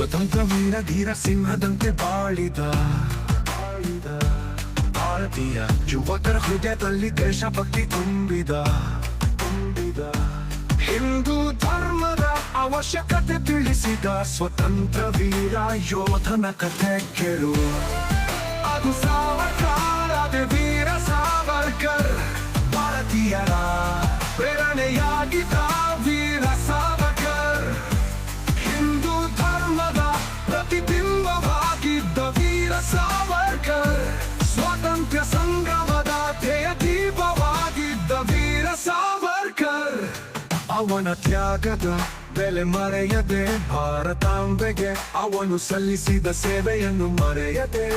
ಸ್ವತಂತ್ರ ವೀರ ಧೀರ ಸಿಂಹದಂತೆ ಬಾಳಿದ. ಭಾರತೀಯ ಯುವಕರ ಹೃದಯದಲ್ಲಿ ದೇಶಭಕ್ತಿ ತುಂಬಿದ. ತುಂಬಿದ ಹಿಂದೂ ಧರ್ಮದ ಅವಶ್ಯಕತೆ ತಿಳಿಸಿದ ಸ್ವತಂತ್ರ ವೀರ ಯೋಧನ ಕಥೆ ಕೇಳು. ಅದು ಸಾವರ್ಕರ್ ವೀರ ಸಾವರ್ಕರ್, ಭಾರತೀಯರ ಸಾವರ್ಕರ್, ಸ್ವಾತಂತ್ರ್ಯ ಸಂಗ್ರಾಮದ ಧ್ಯೇಯ ದೀಪವಾಗಿದ್ದ ವೀರ ಸಾವರ್ಕರ್. ಅವನ ತ್ಯಾಗದ ಬೆಲೆ ಮರೆಯದೆ ಭಾರತಾಂಬೆಗೆ ಅವನು ಸಲ್ಲಿಸಿದ ಸೇವೆಯನ್ನು ಮರೆಯದೆ.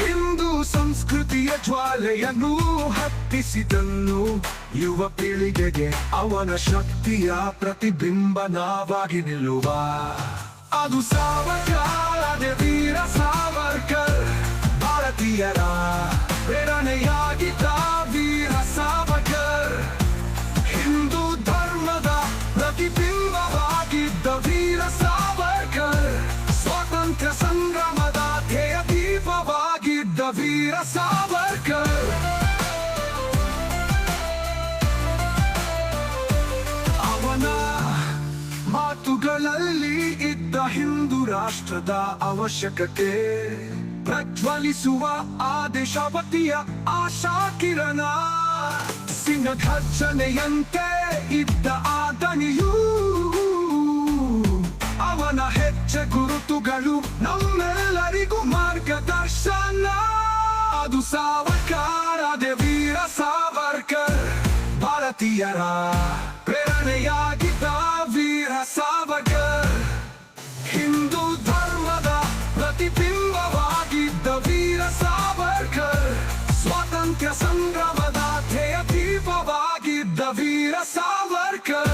ಹಿಂದೂ ಸಂಸ್ಕೃತಿಯ ಜ್ವಾಲೆಯನ್ನು ಹತ್ತಿಸಿದನ್ನು ಯುವ ಪೀಳಿಗೆಗೆ ಅವನ ಶಕ್ತಿಯ ಪ್ರತಿಬಿಂಬನವಾಗಿ ನಿಲ್ಲುವ. ಅದು ಸಾವರ್ಕರ್ ಭಾರತೀಯರ ಪ್ರೇರಣೆಯಾಗಿದ್ದ ವೀರ ಸಾವಕರ್ ಹಿಂದೂ ಧರ್ಮದ ಪ್ರತಿಬಿಂಬವಾಗಿದ್ದ ವೀರ ಸಾವರ್ಕರ್. ಸ್ವಾತಂತ್ರ್ಯ ಸಂಗ್ರಾಮದ ಧ್ಯೇಯ ದೀಪವಾಗಿದ್ದ ವೀರ ಸಾವರ್ಕರ್. ಅವನ ಇದ್ದ ಹಿಂದೂ ರಾಷ್ಟ್ರದ ಅವಶ್ಯಕತೆ. ಪ್ರಜ್ವಲಿಸುವ ಆದೇಶಪತಿಯ ಆಶಾಕಿರಣ ಆಶಾ ಕಿರಣ. ಸಿಂಹ ಘರ್ಜನೆಯಂತೆ ಇದ್ದ ಆ ದನಿಯೂ ಅವನ ಹೆಚ್ಚೆ ಗುರುತುಗಳು ನಮ್ಮೆಲ್ಲರಿಗೂ ಮಾರ್ಗದರ್ಶನ. ಅದು ಸಾವರ್ಕರ್ ದೇವೀರ ಸಾವರ್ಕರ್, ಭಾರತೀಯರ overcome.